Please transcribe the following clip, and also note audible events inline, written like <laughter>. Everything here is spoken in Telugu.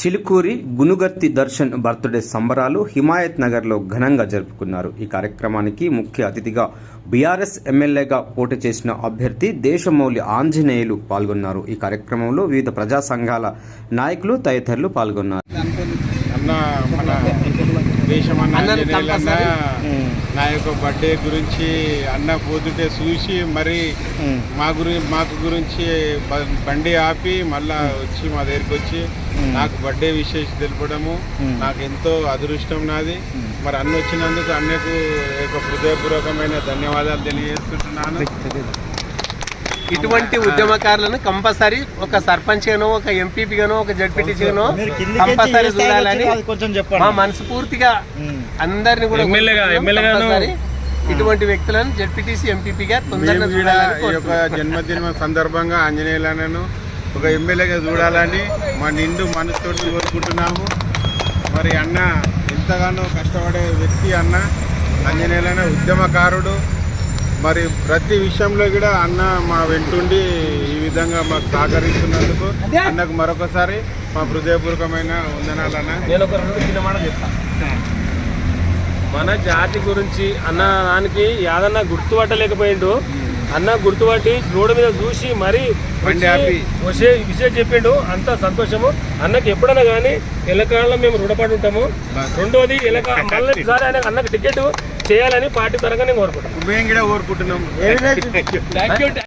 చిలుకూరి గునుగర్తి దర్శన్ బర్త్డే సంబరాలు హిమాయత్ నగర్లో ఘనంగా జరుపుకున్నారు. ఈ కార్యక్రమానికి ముఖ్య అతిథిగా బీఆర్ఎస్ ఎమ్మెల్యేగా పోటీ చేసిన అభ్యర్థి దేశమౌళి ఆంజనేయులు పాల్గొన్నారు. ఈ కార్యక్రమంలో వివిధ ప్రజా సంఘాల నాయకులు తదితరులు పాల్గొన్నారు. అన్న ఆంజనేయులన్న నా యొక్క బర్త్డే గురించి అన్న పోతుంటే చూసి మరి మా. గురి మాకు గురించి బండి ఆపి మళ్ళా వచ్చి మా దగ్గరికి వచ్చి నాకు బర్త్డే విశేష తెలపడము. నాకు ఎంతో అదృష్టం నాది. మరి అన్న వచ్చినందుకు అన్నకు యొక్క హృదయపూర్వకమైన ధన్యవాదాలు తెలియజేస్తున్నాను. ఇటువంటి ఉద్యమకారులను కంపల్సరీ ఒక సర్పంచ్ గానో ఒక ఎంపీపీ గానో ఒక జడ్పీటీసీ గానో కంపల్సరీ చూడాలని. మా మనస్ఫూర్తిగా అందరిని కూడా ఇటువంటి వ్యక్తులను జడ్పీటీసీ ఎంపీపీగా తొందరగా చూడాలని. జన్మదిన సందర్భంగా ఆంజనేయులన్నను ఒక ఎమ్మెల్యేగా చూడాలని మా నిండు మనసుతోటి కోరుకుంటున్నాము మరి అన్న ఎంతగానో కష్టపడే వ్యక్తి అన్న ఆంజనేయులన్న ఉద్యమకారుడు మరి ప్రతి విషయంలో కూడా అన్న మా వెంటుండి ఈ విధంగా మాకు సహకరిస్తున్నందుకు అన్నకు మరొకసారి మా హృదయపూర్వకమైన వందనాలన్న. నేను ఒక రెండు చిన్న మాట చెప్తా. మన జాతి గురించి అన్న దానికి యాదన్న గుర్తుపట్టలేకపోయిండు. అన్న గుర్తుపట్టి రోడ్డు మీద చూసి మరీ వచ్చి విషయం చెప్పిండు. అంత సంతోషము. అన్నకి ఎప్పుడైనా కానీ ఎలకాలంలో మేము రుణపడి ఉంటాము. రెండోది ఎలక <laughs> మళ్ళీ ఈసారి ఆయన అన్నకి టికెట్ చేయాలని పార్టీ పరంగా నేను కోరుకుంటాను మేము కూడా కోరుకుంటున్నాము